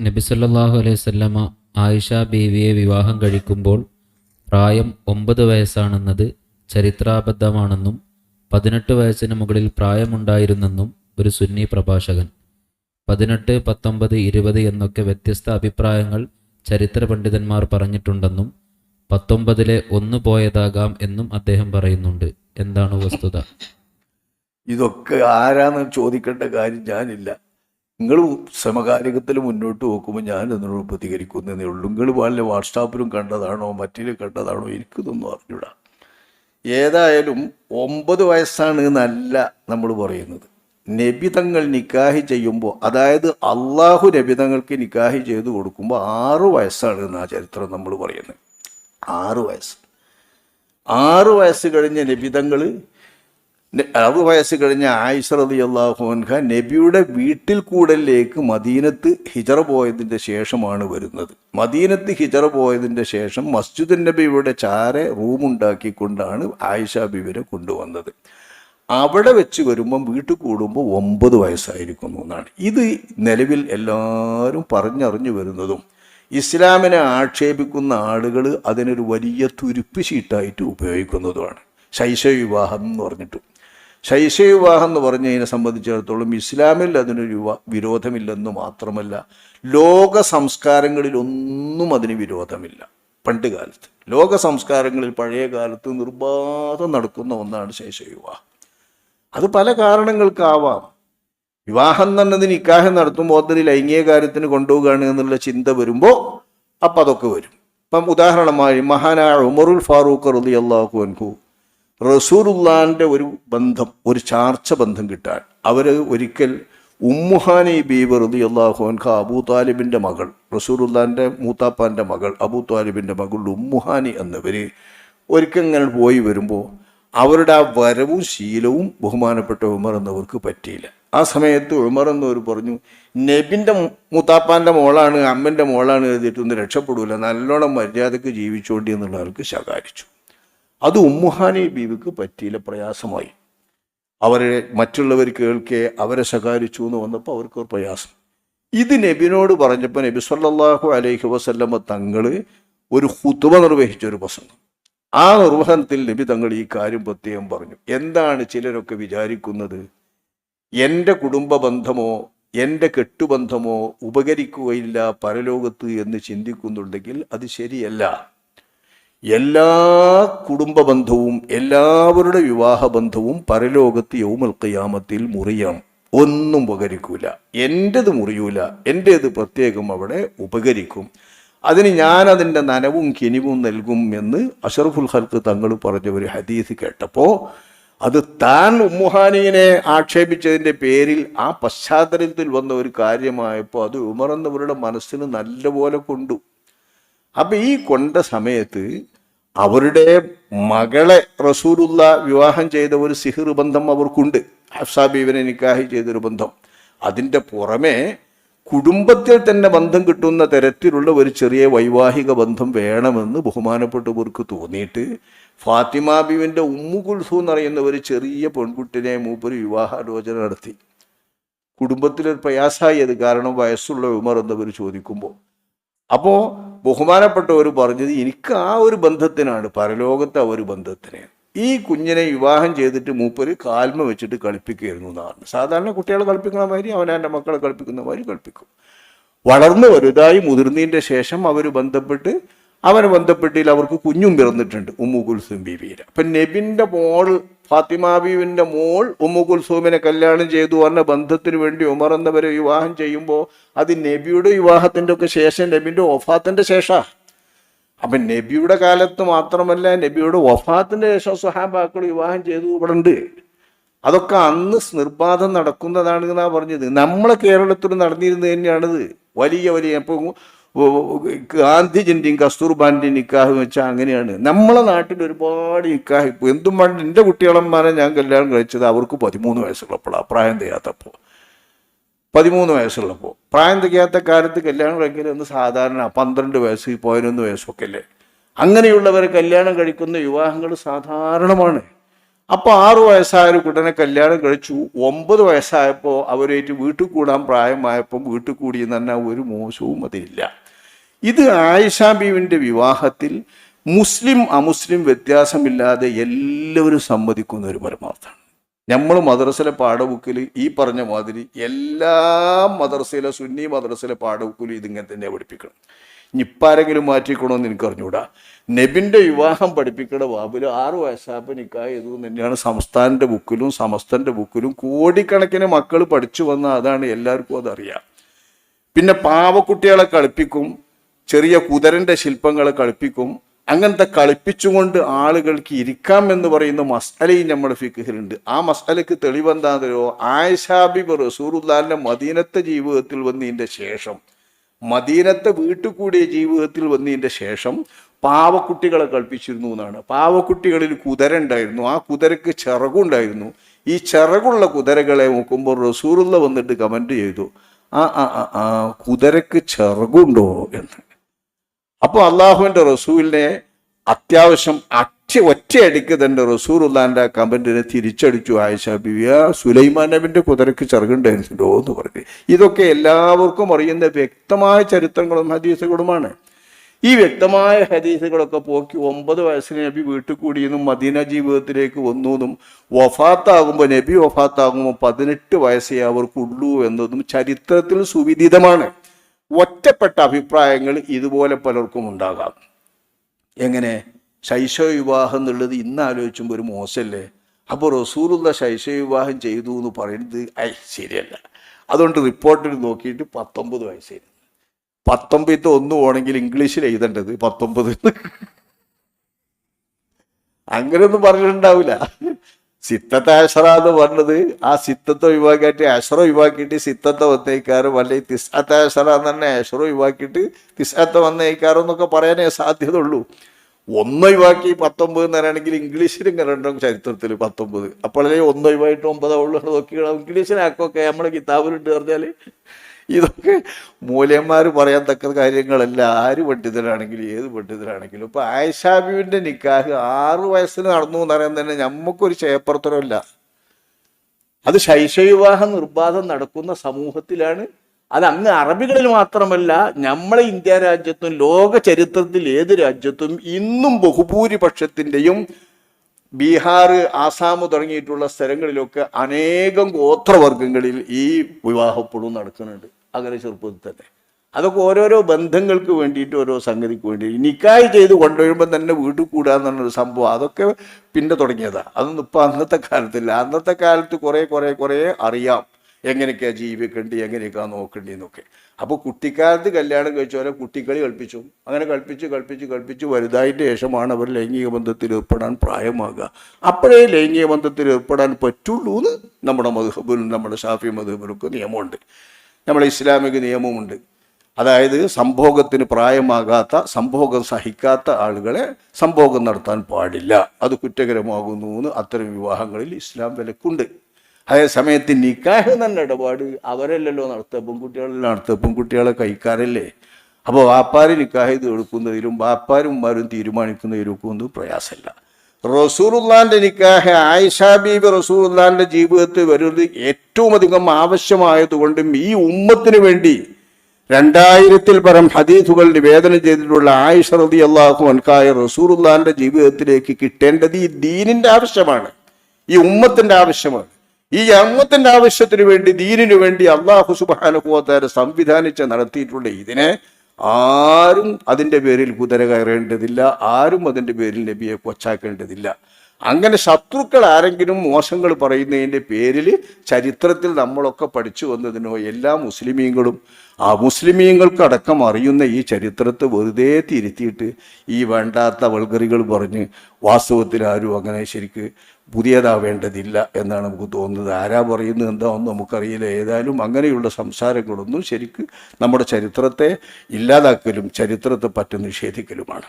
നബിസല്ലാഹു അലൈഹി സ്വല്ലമ്മ ആയിഷ ബീവിയെ വിവാഹം കഴിക്കുമ്പോൾ പ്രായം ഒമ്പത് വയസ്സാണെന്നത് ചരിത്രാബദ്ധമാണെന്നും പതിനെട്ട് വയസ്സിന് മുകളിൽ പ്രായമുണ്ടായിരുന്നെന്നും ഒരു സുന്നി പ്രഭാഷകൻ. പതിനെട്ട് പത്തൊമ്പത് ഇരുപത് എന്നൊക്കെ വ്യത്യസ്ത അഭിപ്രായങ്ങൾ ചരിത്ര പണ്ഡിതന്മാർ പറഞ്ഞിട്ടുണ്ടെന്നും പത്തൊമ്പതിലെ ഒന്ന് പോയതാകാം എന്നും അദ്ദേഹം പറയുന്നുണ്ട്. എന്താണ് വസ്തുത? ഇതൊക്കെ ആരാന്ന് ചോദിക്കേണ്ട കാര്യം ഞാനില്ല. നിങ്ങൾ സമകാലികത്തിൽ മുന്നോട്ട് നോക്കുമ്പോൾ ഞാൻ എന്നോട് പ്രതികരിക്കുന്നതേ ഉള്ളൂ. നിങ്ങൾ വളരെ വാട്സാപ്പിലും കണ്ടതാണോ മറ്റിലും കണ്ടതാണോ എനിക്കിതൊന്നും അറിഞ്ഞൂടാ. ഏതായാലും ഒമ്പത് വയസ്സാണ് എന്നല്ല നമ്മൾ പറയുന്നത്. നബിതങ്ങൾ നിക്കാഹി ചെയ്യുമ്പോൾ അതായത് അള്ളാഹു നബിതങ്ങൾക്ക് നിക്കാഹി ചെയ്ത് കൊടുക്കുമ്പോൾ ആറു വയസ്സാണ് എന്നാ ചരിത്രം നമ്മൾ പറയുന്നത്. ആറു വയസ്സ്. ആറു വയസ്സ് കഴിഞ്ഞ നബിതങ്ങൾ അറുപത് വയസ്സ് കഴിഞ്ഞ ആയിഷ റതി അള്ളാഹുൻഖ നബിയുടെ വീട്ടിൽ കൂടലിലേക്ക് മദീനത്ത് ഹിജറ പോയതിന്റെ ശേഷമാണ് വരുന്നത്. മദീനത്ത് ഹിജറ പോയതിന്റെ ശേഷം മസ്ജിദ് നബിയുടെ ചാരെ റൂമുണ്ടാക്കിക്കൊണ്ടാണ് ആയിഷ ബിബിനെ കൊണ്ടുവന്നത്. അവിടെ വെച്ച് വരുമ്പം വീട്ടിൽ കൂടുമ്പോൾ ഒമ്പത് വയസ്സായിരിക്കുന്നു എന്നാണ്. ഇത് നിലവിൽ എല്ലാവരും പറഞ്ഞറിഞ്ഞു വരുന്നതും ഇസ്ലാമിനെ ആക്ഷേപിക്കുന്ന ആളുകൾ അതിനൊരു വലിയ തുരുപ്പ് ഷീട്ടായിട്ട് ഉപയോഗിക്കുന്നതുമാണ്. ശൈശവ വിവാഹം എന്ന് പറഞ്ഞിട്ട്. ശൈശവ വിവാഹം എന്ന് പറഞ്ഞതിനെ സംബന്ധിച്ചിടത്തോളം ഇസ്ലാമിൽ അതിനൊരു വിരോധമില്ലെന്ന് മാത്രമല്ല ലോക സംസ്കാരങ്ങളിലൊന്നും അതിന് വിരോധമില്ല. പണ്ട് കാലത്ത്. ലോക സംസ്കാരങ്ങളിൽ പഴയ കാലത്ത് നിർബാധം നടക്കുന്ന ഒന്നാണ് ശൈശവ വിവാഹം അത് പല കാരണങ്ങൾക്കാവാം. വിവാഹം തന്നെ നിക്കാഹം നടത്തുമ്പോൾ അതിൽ ലൈംഗിക കാര്യത്തിന് കൊണ്ടുപോവുകയാണ് എന്നുള്ള ചിന്ത വരുമ്പോൾ അപ്പം അതൊക്കെ വരും. ഇപ്പം ഉദാഹരണമായി മഹാനായ ഉമറുൽ ഫാറൂഖ് റലി അള്ളാഹു അൻഹു റസൂറുല്ലാന്റെ ഒരു ബന്ധം ഒരു ചാർച്ച ബന്ധം കിട്ടാൻ. അവർ ഒരിക്കൽ ഉമ്മുഹാനി ബീബ് അള്ളാഹു അൻഹ അബൂ താലിബിന്റെ മകൾ റസൂറുല്ലാന്റെ മൂത്താപ്പാന്റെ മകൾ അബൂ താലിബിന്റെ മകൾ ഉമ്മുഹാനി എന്നിവർ ഒരിക്കൽ ഇങ്ങനെ പോയി വരുമ്പോൾ അവരുടെ ആ വരവും ശീലവും ബഹുമാനപ്പെട്ട ഉമർ എന്നവർക്ക് പറ്റിയില്ല. ആ സമയത്ത് ഉമർ എന്നവർ പറഞ്ഞു നബിന്റെ മൂത്താപ്പാന്റെ മോളാണ് അമ്മന്റെ മോളാണ് എഴുതിയിട്ടൊന്നും രക്ഷപ്പെടില്ല നല്ലോണം മര്യാദയ്ക്ക് ജീവിച്ചോണ്ടി എന്നുള്ളവർക്ക് ശകാരിച്ചു. അത് ഉമ്മുഹാനി ബീവിക്ക് പറ്റിയില്ല പ്രയാസമായി. അവരെ മറ്റുള്ളവർ കേൾക്കെ അവരെ ശകാരിച്ചു എന്ന് വന്നപ്പോൾ അവർക്ക് ഒരു പ്രയാസം. ഇത് നബിനോട് പറഞ്ഞപ്പോൾ നബി സല്ലാഹു അലൈഹി വസല്ലമ്മ തങ്ങൾ ഒരു ഹുത്തുവ നിർവഹിച്ച ഒരു പ്രസംഗം. ആ നിർവഹണത്തിൽ നബി തങ്ങൾ ഈ കാര്യം പ്രത്യേകം പറഞ്ഞു. എന്താണ് ചിലരൊക്കെ വിചാരിക്കുന്നത്? എന്റെ കുടുംബ ബന്ധമോ എന്റെ കെട്ടുബന്ധമോ ഉപകരിക്കുകയില്ല പരലോകത്ത് എന്ന് ചിന്തിക്കുന്നുണ്ടെങ്കിൽ അത് ശരിയല്ല. എല്ലാ കുടുംബ ബന്ധവും എല്ലാവരുടെ വിവാഹ ബന്ധവും പരലോകത്ത് യൗമൽ ഖിയാമത്തിൽ മുറിയണം ഒന്നും ഉപകരിക്കൂല. എന്റെത് മുറിയൂല. എന്റേത് പ്രത്യേകം അവിടെ ഉപകരിക്കും. അതിന് ഞാൻ അതിന്റെ നനവും കിനിവും നൽകും എന്ന് അഷറഫുൽ ഹൽക്ക് തങ്ങൾ പറഞ്ഞ ഒരു ഹദീസ് കേട്ടപ്പോൾ അത് താൻ ഉമ്മുഹാനിയെ ആക്ഷേപിച്ചതിന്റെ പേരിൽ ആ പശ്ചാത്തലത്തിൽ വന്ന ഒരു കാര്യമായപ്പോൾ അത് ഉമർ എന്നവരുടെ മനസ്സിന് നല്ലപോലെ കൊണ്ടു. അപ്പം ഈ കൊണ്ട സമയത്ത് അവരുടെ മകളെ റസൂലുള്ള വിവാഹം ചെയ്ത ഒരു സിഹിർ ബന്ധം അവർക്കുണ്ട്. ഹഫ്സാബീബിനെ നിക്കാഹി ചെയ്തൊരു ബന്ധം. അതിന്റെ പുറമെ കുടുംബത്തിൽ തന്നെ ബന്ധം കിട്ടുന്ന തരത്തിലുള്ള ഒരു ചെറിയ വൈവാഹിക ബന്ധം വേണമെന്ന് ബഹുമാനപ്പെട്ടവർക്ക് തോന്നിയിട്ട് ഫാത്തിമ ബീവിന്റെ ഉമ്മുകുൽസു എന്നറിയുന്ന ഒരു ചെറിയ പെൺകുട്ടിനെ മൂപ്പര് വിവാഹാലോചന നടത്തി. കുടുംബത്തിലൊരു പ്രയാസമായി അത് കാരണം വയസ്സുള്ള ഉമർ എന്നവർ ചോദിക്കുമ്പോൾ അപ്പോൾ ബഹുമാനപ്പെട്ടവർ പറഞ്ഞത് എനിക്ക് ആ ഒരു ബന്ധത്തിനാണ് പരലോകത്തെ ആ ഒരു ബന്ധത്തിന്. ഈ കുഞ്ഞിനെ വിവാഹം ചെയ്തിട്ട് മൂപ്പര് കാൽമ വെച്ചിട്ട് കളിപ്പിക്കുകയായിരുന്നു എന്നാണ്. സാധാരണ കുട്ടികളെ കളിപ്പിക്കുന്ന മാതിരി അവനെ മക്കളെ കളിപ്പിക്കുന്ന മാതിരി കളിപ്പിക്കും. വളർന്നു വലുതായി മുതിർന്നതിന്റെ ശേഷം അവർ ബന്ധപ്പെട്ട് അവനെ ബന്ധപ്പെട്ടിൽ അവർക്ക് കുഞ്ഞും പിറന്നിട്ടുണ്ട് ഉമ്മു കുൽസും ബീബിയിൽ അപ്പം നെബിന്റെ മോൾ ഫാത്തിമ മോൾ ഉമ്മു കുൽസൂമിനെ കല്യാണം ചെയ്തു പറഞ്ഞ ബന്ധത്തിന് വേണ്ടി ഉമർ എന്നവരെ വിവാഹം ചെയ്യുമ്പോൾ അത് നബിയുടെ വിവാഹത്തിന്റെ ഒക്കെ ശേഷം നബിന്റെ ഒഫാത്തിന്റെ ശേഷമാണ് അപ്പം നബിയുടെ കാലത്ത് മാത്രമല്ല നബിയുടെ വഫാത്തിന്റെ ശേഷം സുഹാബാക്കൾ വിവാഹം ചെയ്തു ഇവിടെ ഉണ്ട് അതൊക്കെ അന്ന് നിർബാധം നടക്കുന്നതാണ് എന്നാണ് പറഞ്ഞത്. നമ്മളെ കേരളത്തിൽ നടന്നിരുന്നത് തന്നെയാണിത്. വലിയ വലിയ ഇപ്പോൾ ഗാന്ധിജിന്റെയും കസ്തൂർബാന്റെയും നിക്കാഹ് വെച്ചാൽ അങ്ങനെയാണ്. നമ്മളെ നാട്ടിൽ ഒരുപാട് നിക്കാഹ് ഇപ്പോൾ എന്തും വേണ്ട എന്റെ കുട്ടികളന്മാരെ ഞാൻ കല്യാണം കഴിച്ചത് അവർക്ക് പതിമൂന്ന് വയസ്സുള്ളപ്പോഴാണ് പ്രായം തികയാത്തപ്പോൾ പതിമൂന്ന് വയസ്സുള്ളപ്പോൾ പ്രായം തികയാത്ത കാലത്ത് കല്യാണം കഴിക്കലൊന്ന് സാധാരണ പന്ത്രണ്ട് വയസ്സ് പതിനൊന്ന് വയസ്സൊക്കെ അല്ലേ അങ്ങനെയുള്ളവരെ കല്യാണം കഴിക്കുന്ന വിവാഹങ്ങൾ സാധാരണമാണ്. അപ്പോൾ ആറു വയസ്സായ ഒരു കുട്ടനെ കല്യാണം കഴിച്ചു ഒമ്പത് വയസ്സായപ്പോൾ അവരേറ്റ് വീട്ടിൽ കൂടാൻ പ്രായമായപ്പോൾ വീട്ടിൽ കൂടിയെന്ന് തന്നെ ഒരു മോശവും അതിലില്ല. ഇത് ആയിഷ ബീവിന്റെ വിവാഹത്തിൽ മുസ്ലിം അമുസ്ലിം വ്യത്യാസമില്ലാതെ എല്ലാവരും സമ്മതിക്കുന്ന ഒരു പരമാർത്ഥമാണ്. നമ്മൾ മദ്രസയിലെ പാഠബുക്കിൽ ഈ പറഞ്ഞ മാതിരി എല്ലാ മദ്രസയിലെ സുന്നി മദ്രസയിലെ പാഠബുക്കിലും ഇതിങ്ങനെ തന്നെ പഠിപ്പിക്കണം. ഇപ്പാരെങ്കിലും മാറ്റിക്കണമെന്ന് എനിക്ക് അറിഞ്ഞൂടാ നബിന്റെ വിവാഹം പഠിപ്പിക്കേണ്ട ബാബിൽ ആറ് വയസ്സാപ്പ് നിക്കായ ചെയ്തു തന്നെയാണ്. സംസ്ഥാനന്റെ ബുക്കിലും സമസ്തന്റെ ബുക്കിലും കോടിക്കണക്കിന് മക്കൾ പഠിച്ചു വന്ന അതാണ് എല്ലാവർക്കും അതറിയാം. പിന്നെ പാവക്കുട്ടികളെ കളിപ്പിക്കും ചെറിയ കുതിരന്റെ ശില്പങ്ങൾ കളിപ്പിക്കും. അങ്ങനത്തെ കളിപ്പിച്ചുകൊണ്ട് ആളുകൾക്ക് ഇരിക്കാം എന്ന് പറയുന്ന മസാലയും നമ്മുടെ ഫിഖിലുണ്ട്. ആ മസാലയ്ക്ക് തെളിവെന്താണെന്നോ ആയിഷാബിബ് റസൂറുല്ലാലിന്റെ മദീനത്തെ ജീവിതത്തിൽ വന്നതിന്റെ ശേഷം മദീനത്തെ വീട്ടിൽ കൂടിയ ജീവിതത്തിൽ വന്നതിന്റെ ശേഷം പാവക്കുട്ടികളെ കളിപ്പിച്ചിരുന്നു എന്നാണ്. പാവക്കുട്ടികളിൽ കുതിര ഉണ്ടായിരുന്നു ആ കുതിരക്ക് ചിറകുണ്ടായിരുന്നു. ഈ ചിറകുള്ള കുതിരകളെ നോക്കുമ്പോൾ റസൂറുള്ള വന്നിട്ട് കമന്റ് ചെയ്തു. ആ ആ, ആ കുതിരക്ക് ചിറകുണ്ടോ എന്ന്. അപ്പോൾ അള്ളാഹുവിന്റെ റസൂലിനെ അത്യാവശ്യം അച്ഛ ഒറ്റയടിക്ക് തന്നെ റസൂറുല്ലാന്റെ കമന്റിനെ തിരിച്ചടിച്ചു. ആയിഷ ബിവിയ സുലൈമാൻ നബിന്റെ കുതിരക്ക് ചെറുകുണ്ടായിരുന്നല്ലോ എന്ന് പറഞ്ഞു. ഇതൊക്കെ എല്ലാവർക്കും അറിയുന്ന വ്യക്തമായ ചരിത്രങ്ങളും ഹദീസുകളുമാണ്. ഈ വ്യക്തമായ ഹദീസുകളൊക്കെ പോക്കി ഒമ്പത് വയസ്സിന് നബി വീട്ടിൽ കൂടിയെന്നും മദീന ജീവിതത്തിലേക്ക് വന്നു എന്നും വഫാത്താകുമ്പോൾ നബി വഫാത്താകുമ്പോൾ പതിനെട്ട് വയസ്സേ അവർക്കുള്ളൂ എന്നതും ചരിത്രത്തിൽ സുവിദിതമാണ്. ഒറ്റപ്പെട്ട അഭിപ്രായങ്ങൾ ഇതുപോലെ പലർക്കും ഉണ്ടാകാം. എങ്ങനെ? ശൈശവ വിവാഹം എന്നുള്ളത് ഇന്ന് ആലോചിച്ചുമ്പോൾ ഒരു മോശമല്ലേ? അപ്പോൾ റസൂലുള്ള ശൈശവ വിവാഹം ചെയ്തു എന്ന് പറയുന്നത് ഐ ശരിയല്ല. അതുകൊണ്ട് റിപ്പോർട്ടിൽ നോക്കിയിട്ട് പത്തൊമ്പത് വയസ്സായി. പത്തൊമ്പത് ഒന്ന് പോകണമെങ്കിൽ ഇംഗ്ലീഷിൽ എഴുതേണ്ടത് പത്തൊമ്പത് അങ്ങനെയൊന്നും പറഞ്ഞിട്ടുണ്ടാവില്ല. സിത്തത്തെ അഷറ പറഞ്ഞത് ആ സിത്തത്തെ ഒഴിവാക്കിയിട്ട് അഷറ ഒഴിവാക്കിയിട്ട് സിത്തത്തെ വന്നേക്കാറും അല്ലെങ്കിൽ തിസാത്ത അഷറ എന്ന് തന്നെ അഷറ ഒഴിവാക്കിയിട്ട് തിസാത്ത വന്നേക്കാറും എന്നൊക്കെ പറയാനേ സാധ്യത ഉള്ളൂ ഒന്ന് ഒഴിവാക്കി പത്തൊമ്പത് ഇംഗ്ലീഷിൽ ഇങ്ങനെ ഉണ്ടാവും ചരിത്രത്തിൽ പത്തൊമ്പത്. അപ്പോഴേ ഒന്ന് ഒഴിവായിട്ട് ഒമ്പതാവുള്ളൂ നോക്കിക്കണം ഇംഗ്ലീഷിലാക്കൊക്കെ നമ്മുടെ കിതാബിലുണ്ട് പറഞ്ഞാൽ ഇതൊക്കെ മൂല്യന്മാർ പറയാൻ തക്ക കാര്യങ്ങളല്ല. ആര് പണ്ഡിതരാണെങ്കിലും ഏത് പണ്ഡിതരാണെങ്കിലും. ഇപ്പം ആയിഷാബിബിന്റെ നിക്കാഹ് ആറു വയസ്സിന് നടന്നു എന്ന് പറയാൻ തന്നെ നമുക്കൊരു ക്ഷയപ്രവർത്തനമില്ല അത് ശൈശവിവാഹ നിർബാധം നടക്കുന്ന സമൂഹത്തിലാണ്. അത് അങ്ങ് അറബികളിൽ മാത്രമല്ല നമ്മളെ ഇന്ത്യ രാജ്യത്തും ലോക ചരിത്രത്തിൽ ഏത് രാജ്യത്തും ഇന്നും ബഹുഭൂരിപക്ഷത്തിന്റെയും ബീഹാർ ആസാം തുടങ്ങിയിട്ടുള്ള സ്ഥലങ്ങളിലൊക്കെ അനേകം ഗോത്രവർഗങ്ങളിൽ ഈ വിവാഹപ്പോഴും നടക്കുന്നുണ്ട്. അങ്ങനെ ചെറുപ്പത്തിൽ തന്നെ അതൊക്കെ ഓരോരോ ബന്ധങ്ങൾക്ക് വേണ്ടിയിട്ട് ഓരോ സംഗതിക്ക് വേണ്ടി നിക്കായ് ചെയ്ത് കൊണ്ടുവരുമ്പോൾ തന്നെ വീട്ടിൽ കൂടാന്നുള്ളൊരു സംഭവം. അതൊക്കെ പിന്നെ തുടങ്ങിയതാണ് അതൊന്നും ഇപ്പം അന്നത്തെ കാലത്തില്ല. അന്നത്തെ കാലത്ത് കുറേ കുറേ കുറേ അറിയാം എങ്ങനെയൊക്കെയാണ് ജീവിക്കേണ്ടി എങ്ങനെയൊക്കെയാണ് നോക്കേണ്ടി എന്നൊക്കെ. അപ്പോൾ കുട്ടിക്കാലത്ത് കല്യാണം കഴിച്ചവരെ കുട്ടിക്കളി കളിപ്പിച്ചു അങ്ങനെ കളിപ്പിച്ച് കളിപ്പിച്ച് കളിപ്പിച്ച് വലുതായിട്ട് ശേഷമാണ് അവർ ലൈംഗിക ബന്ധത്തിൽ ഏർപ്പെടാൻ പ്രായമാകുക. അപ്പോഴേ ലൈംഗിക ബന്ധത്തിൽ ഏർപ്പെടാൻ പറ്റുള്ളൂ എന്ന് നമ്മുടെ മധുഹബിലും നമ്മുടെ ഷാഫി മധുഹബിലൊക്കെ നിയമമുണ്ട്. നമ്മുടെ ഇസ്ലാമിക നിയമമുണ്ട്. അതായത് സംഭോഗത്തിന് പ്രായമാകാത്ത സംഭോഗം സഹിക്കാത്ത ആളുകളെ സംഭോഗം നടത്താൻ പാടില്ല. അത് കുറ്റകരമാകുന്നു എന്ന് അത്തരം വിവാഹങ്ങളിൽ ഇസ്ലാം വിലക്കുണ്ട്. അതേ സമയത്ത് നിക്കാഹ് എന്ന ഇടപാട് അവരല്ലല്ലോ നടത്തുക. പെൺകുട്ടികളെല്ലാം നടത്തുക. പെൺകുട്ടികളെ കഴിക്കാറല്ലേ അപ്പോൾ വാപ്പാർ നിക്കാഹ് ഇത് എടുക്കുന്നതിലും വാപ്പാരും മാരും തീരുമാനിക്കുന്നതിലും ഒന്നും പ്രയാസമില്ല. റസൂറുല്ലാന്റെ നിക്കാഹ് ആയിഷ ബീബി റസൂറുല്ലാന്റെ ജീവിതത്തിൽ വരുന്നത് ഏറ്റവും അധികം ആവശ്യമായതുകൊണ്ടും ഈ ഉമ്മത്തിന് വേണ്ടി രണ്ടായിരത്തിൽ പരം ഹദീസുകൾ നിവേദനം ചെയ്തിട്ടുള്ള ആയിഷ റതി അള്ളാഹു അൻകായ റസൂറുല്ലാന്റെ ജീവിതത്തിലേക്ക് കിട്ടേണ്ടത് ഈ ദീനിന്റെ ആവശ്യമാണ്. ഈ ഉമ്മത്തിന്റെ ആവശ്യമാണ്. ഈ അമ്മത്തിന്റെ ആവശ്യത്തിന് വേണ്ടി ദീനിനു വേണ്ടി അള്ളാഹു സുബാനുഭവത്താരെ സംവിധാനിച്ച് നടത്തിയിട്ടുള്ള ഇതിനെ ആരും അതിന്റെ പേരിൽ കുതിര കയറേണ്ടതില്ല ആരും അതിന്റെ പേരിൽ നബിയെ കൊച്ചാക്കേണ്ടതില്ല. അങ്ങനെ ശത്രുക്കൾ ആരെങ്കിലും മോശങ്ങൾ പറയുന്നതിന്റെ പേരിൽ ചരിത്രത്തിൽ നമ്മളൊക്കെ പഠിച്ചു വന്നതിനോ എല്ലാ മുസ്ലിമീങ്ങളും ആ മുസ്ലിമീങ്ങൾക്കടക്കം അറിയുന്ന ഈ ചരിത്രത്തെ വെറുതെ തിരുത്തിയിട്ട് ഈ വേണ്ടാത്ത വൾഗറികൾ പറഞ്ഞ് വാസ്തവത്തിൽ ആരും അങ്ങനെ ശരിക്ക് പുതിയതാവേണ്ടതില്ല എന്നാണ് നമുക്ക് തോന്നുന്നത്. ആരാ പറയുന്നത് എന്താണെന്ന് നമുക്കറിയില്ല. ഏതായാലും അങ്ങനെയുള്ള സംസാരങ്ങളൊന്നും ശരിക്ക് നമ്മുടെ ചരിത്രത്തെ ഇല്ലാതാക്കലും ചരിത്രത്തെ പറ്റ നിഷേധിക്കലുമാണ്.